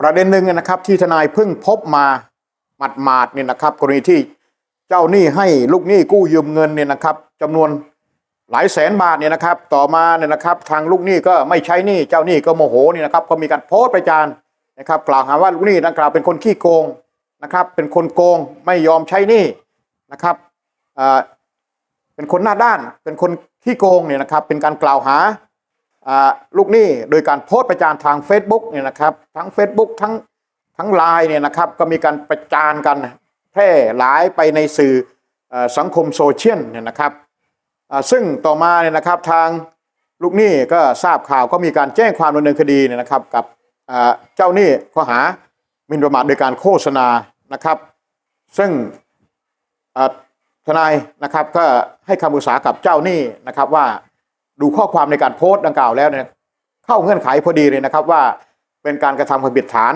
ประเด็นหนึ่งนะครับที่ทนายเพิ่งพบมาหมาดๆเนี่ยนะครับ กรณีที่เจ้าหนี้ให้ลูกหนี้กู้ยืมเงินเนี่ยนะครับจำนวนหลายแสนบาทเนี่ยนะครับ ต่อมาเนี่ยนะครับ ทางลูกหนี้ก็ไม่ใช้หนี้เจ้าหนี้ก็โมโหเนี่ยนะครับ ก็มีการโพสต์ประจานนะครับ กล่าวหาว่าลูกหนี้ดังกล่าวเป็นคนขี้โกงนะครับ เป็นคนโกงไม่ยอมใช้หนี้นะครับอ่าเป็นคนหน้าด้าน เป็นคนขี้โกงเนี่ยนะครับ เป็นการกล่าวหา ลูกหนี้โดยการโพสต์ประจานทาง Facebook เนี่ยนะครับทั้ง Facebook ทั้งทั้งไลน์เนี่ยนะครับก็มีการประจานกันแพร่หลายไปในสื่ออสังคมโซเชียลเนี่ยนะครับซึ่งต่อมาเนี่ยนะครับทางลูกหนี้ก็ทราบข่าวก็มีการแจ้งความดำเนินคดีเนี่ยนะครับกับเจ้าหนี้ข้อหามินประมาทโดยการโฆษณานะครับ ซึ่งทนายนะครับก็ให้คำปรึกษากับเจ้าหนี้นะครับว่า ดูข้อความในการโพสต์ดังกล่าวแล้วเนี่ยเข้าเงื่อนไขพอดีเลยนะครับว่าเป็นการกระทำความผิดฐาน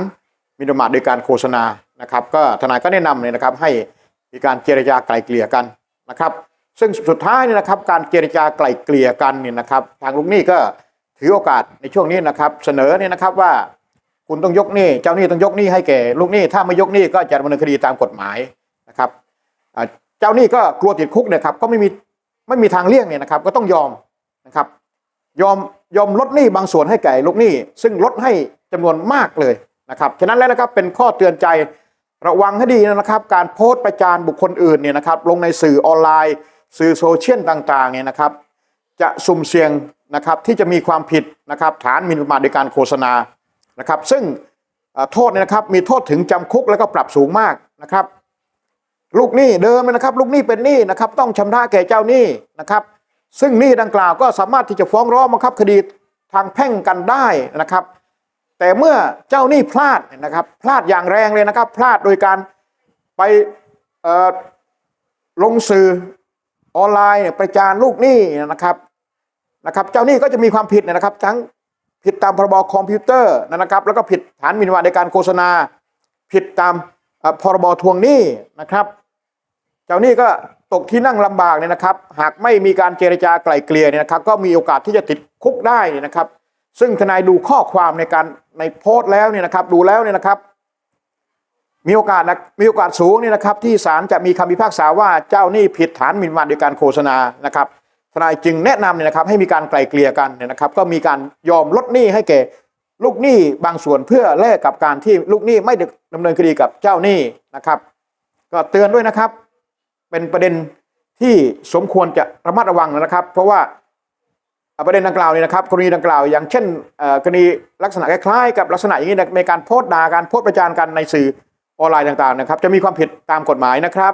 มินประมาทโดยการโฆษณานะครับ ก็ทนายก็แนะนำเลยนะครับ ให้มีการเจรจาไกล่เกลี่ยกันนะครับ ซึ่งสุดท้ายเนี่ยนะครับ การเจรจาไกล่เกลี่ยกันเนี่ยนะครับ ทางลูกหนี้ก็ถือโอกาสในช่วงนี้นะครับ เสนอเนี่ยนะครับว่าคุณต้องยกหนี้เจ้าหนี้ต้องยกหนี้ให้แก่ลูกหนี้ถ้าไม่ยกหนี้ก็จะดำเนินคดีตามกฎหมายนะครับเจ้าหนี้ก็กลัวติดคุกเนี่ยครับก็ไม่มีไม่มีทางเลี่ยงเนี่ยนะครับ ก็ต้องยอม นะครับ ยอมยอมลดหนี้บางส่วนให้แก่ลูกหนี้ ซึ่งลดให้จำนวนมากเลยนะครับฉะนั้นแล้วนะครับเป็นข้อเตือนใจระวังให้ดีนะครับ การโพสต์ประจานบุคคลอื่นเนี่ยนะครับ ลงในสื่อออนไลน์ สื่อโซเชียลต่างๆเนี่ยนะครับ จะสุ่มเสี่ยงนะครับที่จะมีความผิดนะครับ ฐานหมิ่นประมาทโดยการโฆษณานะครับ ซึ่งโทษเนี่ยนะครับมีโทษถึงจำคุกแล้วก็ปรับสูงมากนะครับ ลูกหนี้เดิมนะครับ ลูกหนี้เป็นหนี้นะครับ ต้องชำระแก่เจ้าหนี้นะครับ ซึ่งหนี้ดังกล่าวก็สามารถที่จะฟ้องร้องบังคับคดีทางแพ่งกันได้นะครับ แต่เมื่อเจ้าหนี้พลาดนะครับพลาดอย่างแรงเลยนะครับ พลาดโดยการไปลงสื่อออนไลน์เนี่ยประจานลูกหนี้นะครับนะครับเจ้าหนี้ก็จะมีความผิดนะครับทั้งผิดตามพรบคอมพิวเตอร์นะครับ แล้วก็ผิดฐานหมิ่นประมาทในการโฆษณา ผิดตามพรบทวงหนี้นะครับ เจ้าหนี้ก็ ตกที่นั่งลำบากเนี่ยนะครับ หากไม่มีการเจรจาไกล่เกลี่ยเนี่ยนะครับ ก็มีโอกาสที่จะติดคุกได้เนี่ยนะครับ ซึ่งทนายดูข้อความในการในโพสต์แล้วเนี่ยนะครับดูแล้วเนี่ยนะครับ มีโอกาสนะมีโอกาสสูงเนี่ยนะครับ ที่ศาลจะมีคำพิพากษาว่าเจ้าหนี้ผิดฐานหมิ่นประมาทโดยการโฆษณานะครับทนายจึงแนะนำเนี่ยนะครับให้มีการไกล่เกลี่ยกันเนี่ยนะครับ ก็มีการยอมลดหนี้ให้แก่ลูกหนี้บางส่วนเพื่อแลกกับการที่ลูกหนี้ไม่ดำเนินคดีกับเจ้าหนี้นะครับ ก็เตือนด้วยนะครับ เป็นประเด็นที่สมควรจะระมัดระวังนะครับ เพราะว่าประเด็นดังกล่าวนี่นะครับกรณีดังกล่าว อย่างเช่นกรณีลักษณะคล้ายๆกับลักษณะอย่างนี้ในการโพสต์ด่าการโพสต์ประจานกันในสื่อออนไลน์ต่างๆนะครับ จะมีความผิดตามกฎหมายนะครับ